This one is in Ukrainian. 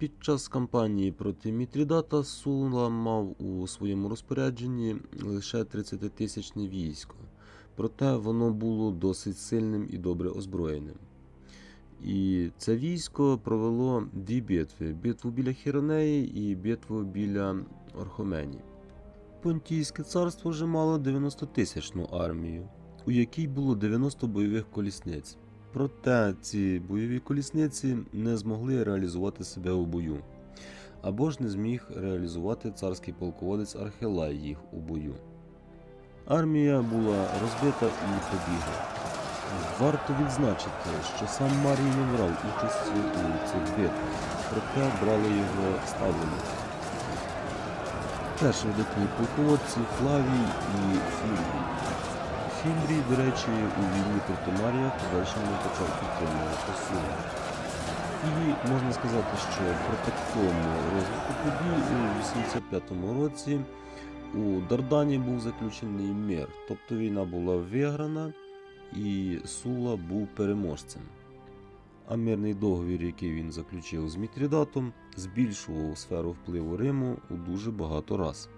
Під час кампанії проти Мітрідата Сула мав у своєму розпорядженні лише 30-тисячне військо, проте воно було досить сильним і добре озброєним. І це військо провело дві битви: битву біля Хіронеї і битву біля Орхомені. Понтійське царство вже мало 90-тисячну армію, у якій було 90 бойових колісниць. Проте ці бойові колісниці не змогли реалізувати себе у бою, або ж не зміг реалізувати царський полководець Архелай їх у бою. Армія була розбита і побігла. Варто відзначити, що сам Марій не брав участі у цих битвах, проте брали його ставленики. Теж видатні полководці Флавій і Фімбрій. Фімбрій, до речі, у війні проти Марія в подальшому почав підтримувати Сула. І можна сказати, що при такому розвитку подій у 85-му році у Дардані був заключений мир, тобто війна була виграна і Сула був переможцем. А мирний договір, який він заключив з Мітрідатом, збільшував сферу впливу Риму у дуже багато раз.